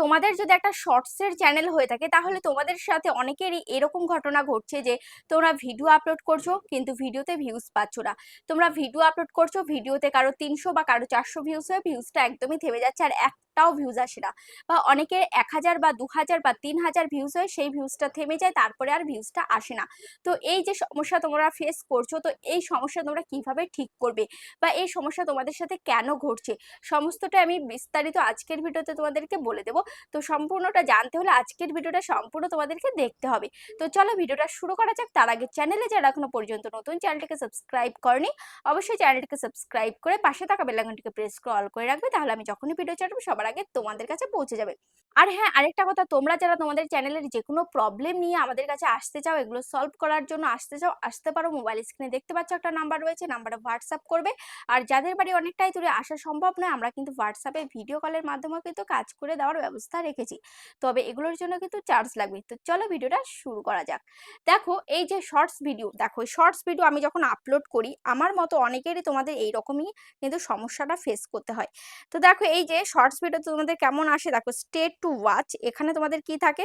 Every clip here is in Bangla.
তোমাদের যদি একটা শর্টসের চ্যানেল হয়ে থাকে, তাহলে তোমাদের সাথে অনেকেরই এরকম ঘটনা ঘটছে যে, তোমরা ভিডিও আপলোড করছ, কিন্তু ভিডিওতে ভিউজ পাচ্ছ না। তোমরা ভিডিও আপলোড করছ ভিডিওতে কারও তিনশো বা কারও চারশো ভিউজ হয়ে ভিউজটা একদমই থেমে যাচ্ছে। আর একটাও ভিউজ আসে না। বা অনেকের এক হাজার বা দু হাজার বা তিন হাজার ভিউজ হয়, সেই ভিউজটা থেমে যায়, তারপরে আর ভিউজটা আসে না। তো এই যে সমস্যা তোমরা ফেস করছ, তো এই সমস্যা তোমরা কীভাবে ঠিক করবে? বা এই সমস্যা তোমাদের সাথে কেন ঘটছে? সমস্তটা আমি বিস্তারিত আজকের ভিডিওতে তোমাদেরকে বলে দেবো। তো সম্পূর্ণটা জানতে হলে আজকের ভিডিওটা সম্পূর্ণ তোমাদেরকে দেখতে হবে। তো চলো ভিডিওটা শুরু করা যাক। তার আগে চ্যানেলে যারা এখনও পর্যন্ত নতুন চ্যানেলটিকে সাবস্ক্রাইব করনি, অবশ্যই চ্যানেলটিকে সাবস্ক্রাইব করে পাশে থাকা বেলাঘন্টিকে প্রেস করে অল করে রাখবে। তাহলে আমি যখনই ভিডিও ছাড়বো, সবার আগে তোমাদের কাছে পৌঁছে যাবে। আর হ্যাঁ আরেকটা কথা, তোমরা যারা তোমাদের চ্যানেলের যে কোনো প্রবলেম নিয়ে আমাদের কাছে আসতে চাও, এগুলো সলভ করার জন্য আসতে চাও, আসতে পারো। মোবাইল স্ক্রিনে দেখতে পাচ্ছ একটা নাম্বার রয়েছে নাম্বারে হোয়াটসঅ্যাপ করবে। আর যাদের বাড়ি অনেকটাই দূরে, আসা সম্ভব নয়, আমরা কিন্তু হোয়াটসঅ্যাপে ভিডিও কলের মাধ্যমে কিন্তু কাজ করে দেওয়ার ব্যবস্থা রেখেছি। তবে এগুলোর জন্য কিন্তু চার্জ লাগবে। তো চলো ভিডিওটা শুরু করা যাক। দেখো, এই যে শর্টস ভিডিও দেখো শর্টস ভিডিও আমি যখন আপলোড করি, আমার মতো অনেকেরই তোমাদের এই রকমই কিন্তু সমস্যাটা ফেস করতে হয়। তো দেখো, এই যে শর্টস তোমাদের কেমন আসে? দেখো স্টেট টু ওয়াচ এখানে তোমাদের কি থাকে?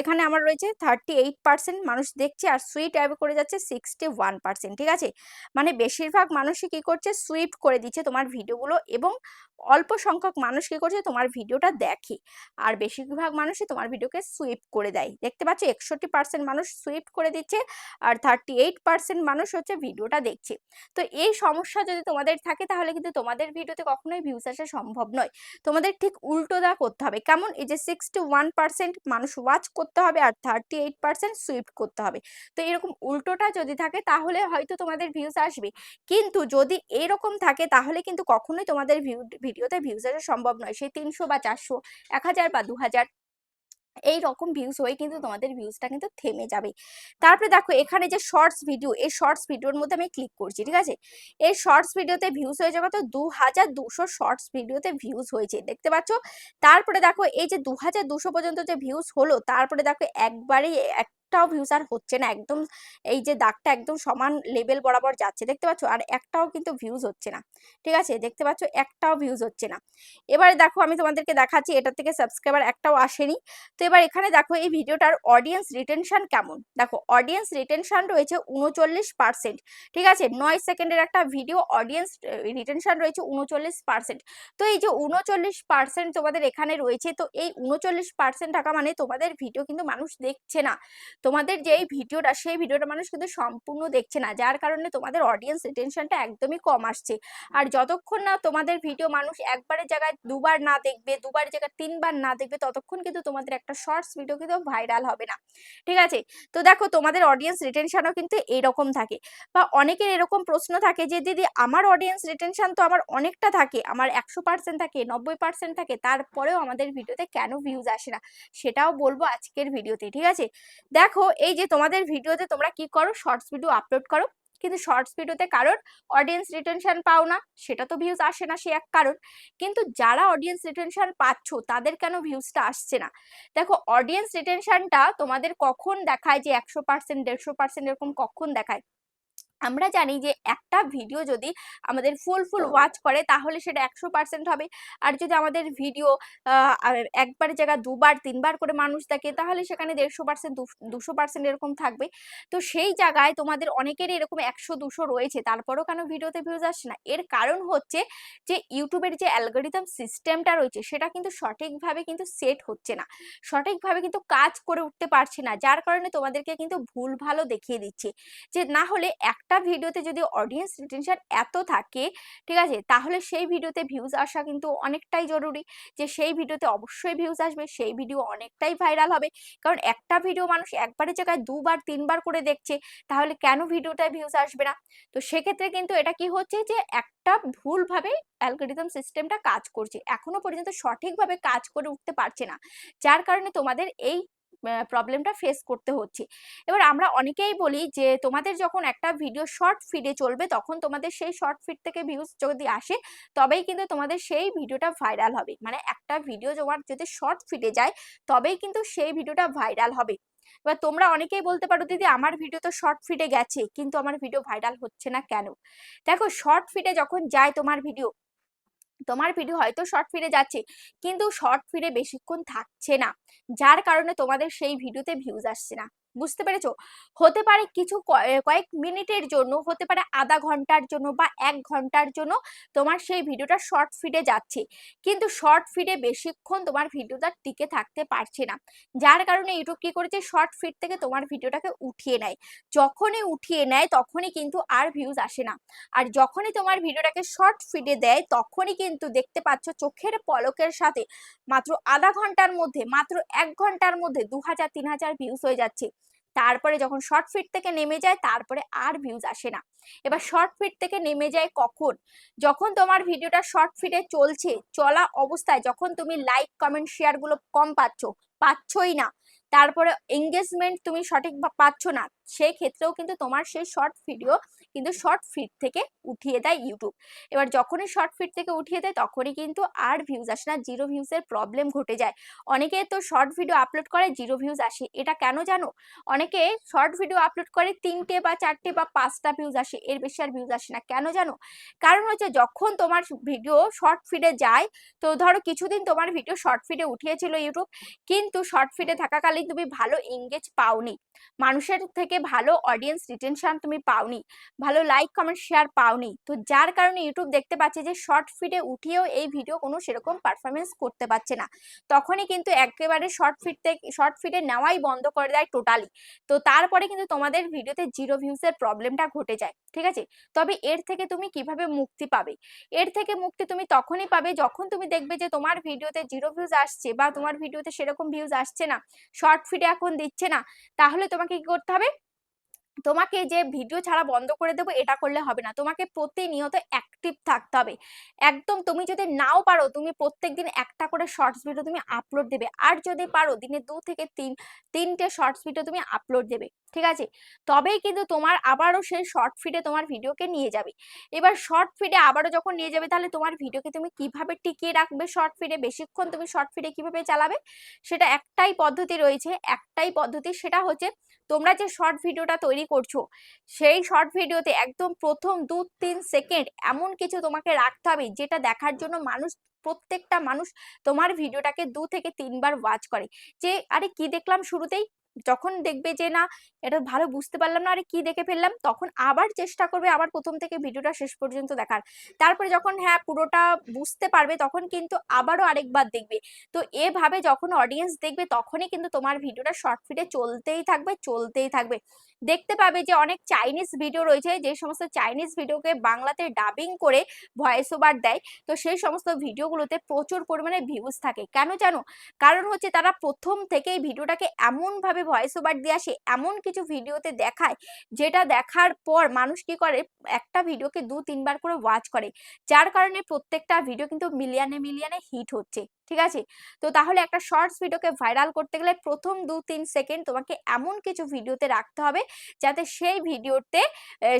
এখানে আমার রয়েছে থার্টি এইট পার্সেন্ট মানুষ দেখছে আর সুইট অ্যাপ করে যাচ্ছে সিক্সটি ওয়ান পার্সেন্ট ঠিক আছে? মানে বেশিরভাগ মানুষই কি করছে? সুইপ করে দিচ্ছে তোমার ভিডিওগুলো এবং অল্প সংখ্যক মানুষ কি করছে তোমার ভিডিওটা দেখে। আর বেশিরভাগ মানুষই তোমার ভিডিওকে সুইপ করে দেয়। দেখতে পাচ্ছ একষট্টি পার্সেন্ট মানুষ সুইপ করে দিচ্ছে আর থার্টি এইট পার্সেন্ট মানুষ হচ্ছে ভিডিওটা দেখছে। তো এই সমস্যা যদি তোমাদের থাকে তাহলে কিন্তু তোমাদের ভিডিওতে কখনোই ভিউজ আসা সম্ভব নয়। তোমাদের ঠিক উল্টো দা করতে হবে। কেমন? এই যে সিক্সটি ওয়ান পার্সেন্ট মানুষ ওয়াচ করতে হবে আর থার্টি এইট পার্সেন্ট সুইপ করতে হবে। তো এরকম উল্টোটা যদি থাকে তাহলে হয়তো তোমাদের ভিউজ আসবে। কিন্তু যদি এরকম থাকে তাহলে কিন্তু কখনোই তোমাদের ভিউ ভিডিওতে ভিউজ আসা সম্ভব নয়। সেই তিনশো বা চারশো, এক হাজার বা দু হাজার এই রকম ভিউজ হয়ে কিন্তু তোমাদের ভিউজটা কিন্তু থেমে যাবে। তারপরে দেখো, এখানে যে শর্টস ভিডিও এই শর্টস ভিডিওর মধ্যে আমি ক্লিক করছি, ঠিক আছে? এই শর্টস ভিডিওতে ভিউজ হয়েছে কত? দু হাজার দুশো শর্টস ভিডিওতে ভিউজ হয়েছে, দেখতে পাচ্ছ? তারপরে দেখো, এই যে দু হাজার দুশো পর্যন্ত যে ভিউজ হলো, তারপরে দেখো একবারেই এক একটাও ভিউজ আর হচ্ছে না। একদম এই যে দাগটা একদম সমান লেভেল বরাবর যাচ্ছে, দেখতে পাচ্ছ? আর একটাও কিন্তু ভিউজ হচ্ছে না। ঠিক আছে? দেখতে পাচ্ছ? একটাও ভিউজ হচ্ছে না। এবারে দেখো, আমি তোমাদেরকে দেখাচ্ছি এটা থেকে সাবস্ক্রাইবার একটাও আসেনি। তো এবার এখানে দেখো, এই ভিডিওটার অডিয়েন্স রিটেনশন কেমন? দেখো অডিয়েন্স রিটেনশন রয়েছে উনচল্লিশ পার্সেন্ট ঠিক আছে? নয় সেকেন্ডের একটা ভিডিও অডিয়েন্স রিটেনশন রয়েছে উনচল্লিশ পার্সেন্ট তো এই যে উনচল্লিশ পার্সেন্ট তোমাদের এখানে রয়েছে, তো এই উনচল্লিশ পার্সেন্ট টাকা মানে তোমাদের ভিডিও কিন্তু মানুষ দেখছে না। তোমাদের যে এই ভিডিওটা, সেই ভিডিওটা মানুষ কিন্তু সম্পূর্ণ দেখছে না। যার কারণে তোমাদের অডিয়েন্স রিটেনশনটা একদমই কম আসছে। আর যতক্ষণ না তোমাদের ভিডিও মানুষ একবারের জায়গায় দুবার না দেখবে দুবার জায়গায় তিনবার না দেখবে, ততক্ষণ কিন্তু তোমাদের একটা শর্টস ভিডিও কিন্তু ভাইরাল হবে না। ঠিক আছে? তো দেখো, তোমাদের অডিয়েন্স রিটেনশনও কিন্তু এরকম থাকে। বা অনেকের এরকম প্রশ্ন থাকে যে, দিদি, আমার অডিয়েন্স রিটেনশন তো আমার অনেকটা থাকে, আমার একশো পার্সেন্ট থাকে, নব্বই পার্সেন্ট থাকে, তারপরেও আমাদের ভিডিওতে কেন ভিউজ আসে না? সেটাও বলব আজকের ভিডিওতে ঠিক আছে? দেখো দেখো, এই যে তোমাদের ভিডিওতে তোমরা কি করো শর্টস ভিডিও আপলোড করো। কিন্তু শর্টস ভিডিওতে কারোর অডিয়েন্স রিটেনশন পাও না, সেটা তো ভিউজ আসে না, সে এক কারণ। কিন্তু যারা অডিয়েন্স রিটেনশন পাচ্ছ, তাদের কেন ভিউজটা আসছে না? দেখো অডিয়েন্স রিটেনশনটা তোমাদের কখন দেখায় যে একশো পার্সেন্ট দেড়শো পার্সেন্ট এরকম কখন দেখায়? আমরা জানি যে একটা ভিডিও যদি আমাদের ফুল ফুল ওয়াচ করে তাহলে সেটা একশো পার্সেন্ট হবে। আর যদি আমাদের ভিডিও একবার জায়গা দুবার, তিনবার করে মানুষ দেখে তাহলে সেখানে দেড়শো পার্সেন্ট দুশো পার্সেন্ট এরকম থাকবে। তো সেই জায়গায় তোমাদের অনেকেরই এরকম একশো, দুশো রয়েছে, তারপরও কেন ভিডিওতে ভিউজ আসছে না? এর কারণ হচ্ছে যে ইউটিউবের যে অ্যালগোরিদম সিস্টেমটা রয়েছে সেটা কিন্তু সঠিকভাবে কিন্তু সেট হচ্ছে না। সঠিকভাবে কিন্তু কাজ করে উঠতে পারছে না, যার কারণে তোমাদেরকে কিন্তু ভুল ভালো দেখিয়ে দিচ্ছে। যে না হলে এক একটা ভিডিওতে যদি অডিয়েন্স রিটেনশন এত থাকে, ঠিক আছে? তাহলে সেই ভিডিওতে ভিউজ আসা কিন্তু অনেকটাই জরুরি। যে সেই ভিডিওতে অবশ্যই ভিউজ আসবে, সেই ভিডিও অনেকটাই ভাইরাল হবে। কারণ একটা ভিডিও মানুষ একবারের জায়গায় দুবার, তিনবার করে দেখছে, তাহলে কেন ভিডিওটায় ভিউজ আসবে না? তো সেক্ষেত্রে কিন্তু এটা কি হচ্ছে যে, একটা ভুলভাবে অ্যালগোরিদম সিস্টেমটা কাজ করছে। এখনও পর্যন্ত সঠিকভাবে কাজ করে উঠতে পারছে না। যার কারণে তোমাদের এই প্রবলেমটা ফেস করতে হচ্ছে। এবার আমরা অনেকেই বলি যে, তোমাদের যখন একটা ভিডিও শর্ট ফিডে চলবে, তখন তোমাদের সেই শর্ট ফিড থেকে ভিউজ যদি আসে, তবেই কিন্তু তোমাদের সেই ভিডিওটা ভাইরাল হবে। মানে একটা ভিডিও তোমার যদি শর্ট ফিডে যায়, তবেই কিন্তু সেই ভিডিওটা ভাইরাল হবে। এবার তোমরা অনেকেই বলতে পারো, দিদি, আমার ভিডিও তো শর্ট ফিডে গেছে, কিন্তু আমার ভিডিও ভাইরাল হচ্ছে না কেন? দেখো শর্ট ফিডে যখন যায় তোমার ভিডিও তোমার ভিডিও হয়তো শর্ট ফিডে যাচ্ছে, কিন্তু শর্ট ফিডে বেশিক্ষণ থাকছে না। যার কারণে তোমাদের সেই ভিডিওতে ভিউজ আসছে না। বুঝতে পেরেছ? হতে পারে কিছু কয়েক মিনিটের জন্য, হতে পারে আধা ঘণ্টার জন্য বা এক ঘণ্টার জন্য তোমার সেই ভিডিওটা শর্ট ফিডে যাচ্ছে। কিন্তু শর্ট ফিডে বেশিক্ষণ তোমার ভিডিওটা টিকে থাকতে পারছে না। যার কারণে ইউটিউব কি করেছে? শর্ট ফিড থেকে তোমার ভিডিওটাকে উঠিয়ে নেয়। যখনই উঠিয়ে নেয়, তখনই কিন্তু আর ভিউজ আসে না। আর যখনই তোমার ভিডিওটাকে শর্ট ফিডে দেয়, তখনই কিন্তু দেখতে পাচ্ছ চোখের পলকের সাথে মাত্র আধা ঘণ্টার মধ্যে, মাত্র এক ঘণ্টার মধ্যে দু হাজার, তিন হাজার ভিউজ হয়ে যাচ্ছে। তারপরে যখন শর্ট ফিট থেকে নেমে যায়, তারপরে আর ভিউজ আসে না। এবার শর্ট ফিট থেকে নেমে যায় কখন? যখন তোমার ভিডিওটা শর্ট ফিটে চলছে, চলা অবস্থায় যখন তুমি লাইক কমেন্ট শেয়ারগুলো কম পাচ্ছ, পাচ্ছই না। তারপরে এঙ্গেজমেন্ট তুমি সঠিক পাচ্ছ না। সেই ক্ষেত্রেও কিন্তু তোমার সেই শর্ট ভিডিও কিন্তু শর্ট ফিট থেকে উঠিয়ে দেয় ইউটিউব এবার যখনই শর্ট ফিট থেকে উঠিয়ে দেয়, তখনই কিন্তু আর ভিউজ আসে না জিরো ভিউজের প্রবলেম ঘটে যায়। অনেকে তো শর্ট ভিডিও আপলোড করে জিরো ভিউজ আসে। এটা কেন জানো? অনেকে শর্ট ভিডিও আপলোড করে, তিনটে বা চারটে বা পাঁচটা ভিউজ আসে, এর বেশি আর ভিউজ আসে না। কেন জানো? কারণ হচ্ছে যখন তোমার ভিডিও শর্ট ফিডে যায়, তো ধরো কিছুদিন তোমার ভিডিও শর্ট ফিডে উঠিয়েছিল ইউটিউব কিন্তু শর্ট ফিডে থাকাকালীন তুমি ভালো এঙ্গেজ পাওনি। মানুষের থেকে ভালো অডিয়েন্স রিটেনশন তুমি পাওনি। ভালো লাইক কমেন্ট শেয়ার পাওনি। তো যার কারণে ইউটিউব দেখতে পাচ্ছে যে শর্ট ফিডে উঠিয়েও এই ভিডিও কোনো সেরকম পারফরমেন্স করতে পারছে না। তখনই কিন্তু একেবারে শর্ট ফিট থেকে শর্ট ফিডে নেওয়াই বন্ধ করে দেয় টোটালি তো তারপরে কিন্তু তোমাদের ভিডিওতে জিরো ভিউজের প্রবলেমটা ঘটে যায়, ঠিক আছে? তবে এর থেকে তুমি কীভাবে মুক্তি পাবে? এর থেকে মুক্তি তুমি তখনই পাবে যখন তুমি দেখবে যে তোমার ভিডিওতে জিরো ভিউজ আসছে বা তোমার ভিডিওতে সেরকম ভিউজ আসছে না শর্ট ফিডে এখন দিচ্ছে না, তাহলে তোমাকে কি করতে হবে? তোমাকে যে ভিডিও ছাড়া বন্ধ করে দেবো, এটা করলে হবে না। তোমাকে প্রতিনিয়ত অ্যাক্টিভ থাকতে হবে। একদম তুমি যদি নাও পারো, তুমি প্রত্যেক দিন একটা করে শর্টস ভিডিও তুমি আপলোড দেবে। আর যদি পারো, দিনে দু থেকে তিন, তিনটে শর্টস ভিডিও তুমি আপলোড দেবে। ঠিক আছে? তবেই কিন্তু তোমার আবারও সেই শর্ট ফিডে তোমার ভিডিওকে নিয়ে যাবে। এবার শর্ট ফিডে আবারও যখন নিয়ে যাবে, তাহলে তোমার ভিডিওকে তুমি কীভাবে টিকিয়ে রাখবে শর্ট ফিডে বেশিক্ষণ তুমি শর্ট ফিডে কীভাবে চালাবে? সেটা একটাই পদ্ধতি রয়েছে। একটাই পদ্ধতি সেটা হচ্ছে তোমরা যে শর্ট ভিডিওটা তৈরি করছ, সেই শর্ট ভিডিওতে একদম প্রথম দু তিন সেকেন্ড এমন কিছু তোমাকে রাখতে হবে, যেটা দেখার জন্য মানুষ, প্রত্যেকটা মানুষ তোমার ভিডিওটাকে দু থেকে তিনবার ওয়াচ করে। যে, আরে কি দেখলাম শুরুতেই? যখন দেখবে যে, না, এটা ভালো বুঝতে পারলাম না, আরে কি দেখে ফেললাম? তখন আবার চেষ্টা করবে আবার প্রথম থেকে ভিডিওটা শেষ পর্যন্ত দেখার। তারপরে যখন হ্যাঁ পুরোটা বুঝতে পারবে, তখন কিন্তু আবারও আরেকবার দেখবে। তো এভাবে যখন অডিয়েন্স দেখবে, তখনই কিন্তু তোমার ভিডিওটা শর্ট ফিডে চলতেই থাকবে চলতেই থাকবে। দেখতে পাবে যে, অনেক চাইনিজ ভিডিও রয়েছে, যে সমস্ত চাইনিজ ভিডিওকে বাংলাতে ডাবিং করে ভয়েস ওভার দেয়। তো সেই সমস্ত ভিডিওগুলোতে প্রচুর পরিমাণে ভিউজ থাকে। কেন জানো? কারণ হচ্ছে তারা প্রথম থেকেই ভিডিওটাকে এমনভাবে ভয়েস ওভার দিয়ে আসে এমন কিছু ভিডিওতে দেখায়, যেটা দেখার পর মানুষ কি করে? একটা ভিডিওকে দু, তিনবার করে ওয়াচ করে। যার কারণে প্রত্যেকটা ভিডিও কিন্তু মিলিয়নে মিলিয়নে হিট হচ্ছে, ঠিক আছে? তো তাহলে একটা শর্টস ভিডিওকে ভাইরাল করতে গেলে প্রথম দু, তিন সেকেন্ড তোমাকে এমন কিছু ভিডিওতে রাখতে হবে, যাতে সেই ভিডিওতে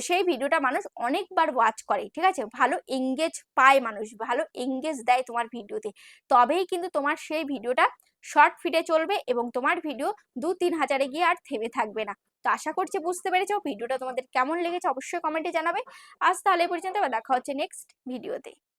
সেই ভিডিওটা মানুষ অনেকবার ওয়াচ করে, ঠিক আছে? ভালো এঙ্গেজ পায় মানুষ, ভালো এঙ্গেজ দেয় তোমার ভিডিওতে তবেই কিন্তু তোমার সেই ভিডিওটা শর্ট ফিডে চলবে এবং তোমার ভিডিও দু তিন হাজারে গিয়ে আর থেমে থাকবে না। তো আশা করছি বুঝতে পেরেছ ভিডিওটা তোমাদের কেমন লেগেছে অবশ্যই কমেন্টে জানাবে। আজ তাহলে পর্যন্ত দেখা হচ্ছে নেক্সট ভিডিওতে